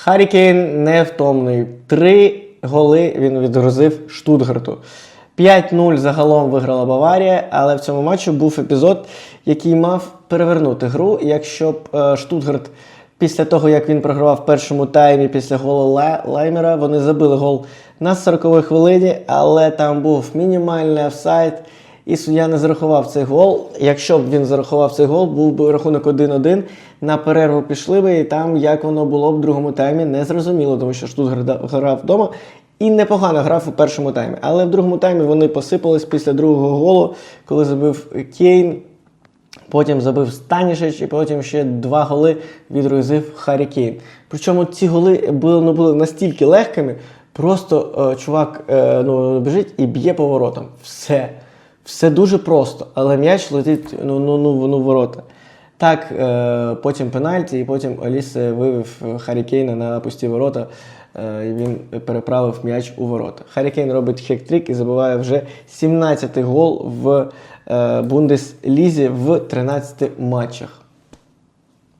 Харі Кейн невтомний. Три голи він відгрузив Штутгарту. 5-0 загалом виграла Баварія, але в цьому матчі був епізод, який мав перевернути гру. Якщо б е, Штутгарт після того, як він програвав в першому таймі після голу Ла- Лаймера, вони забили гол на 40-й хвилині, але там був мінімальний офсайд. І суддя не зарахував цей гол. Якщо б він зарахував цей гол, був би рахунок 1-1. На перерву пішли би, і там як воно було б в другому таймі, не зрозуміло, тому що Штутгарт грав вдома і непогано грав у першому таймі. Але в другому таймі вони посипались після другого голу, коли забив Кейн. Потім забив Станішич, і потім ще два голи відрозив Харі Кейн. Причому ці голи були, ну, були настільки легкими, просто е, чувак е, ну, біжить і б'є по воротам. Все. Все дуже просто, але м'яч летить ну, ну, ну, ну, ворота. Так, е, потім пенальті, і потім Олісе вивів Харі Кейна на пусті ворота. Е, і він переправив м'яч у ворота. Харі Кейн робить Хек-Трік і забиває вже 17-й гол в е, Бундеслізі в 13 матчах.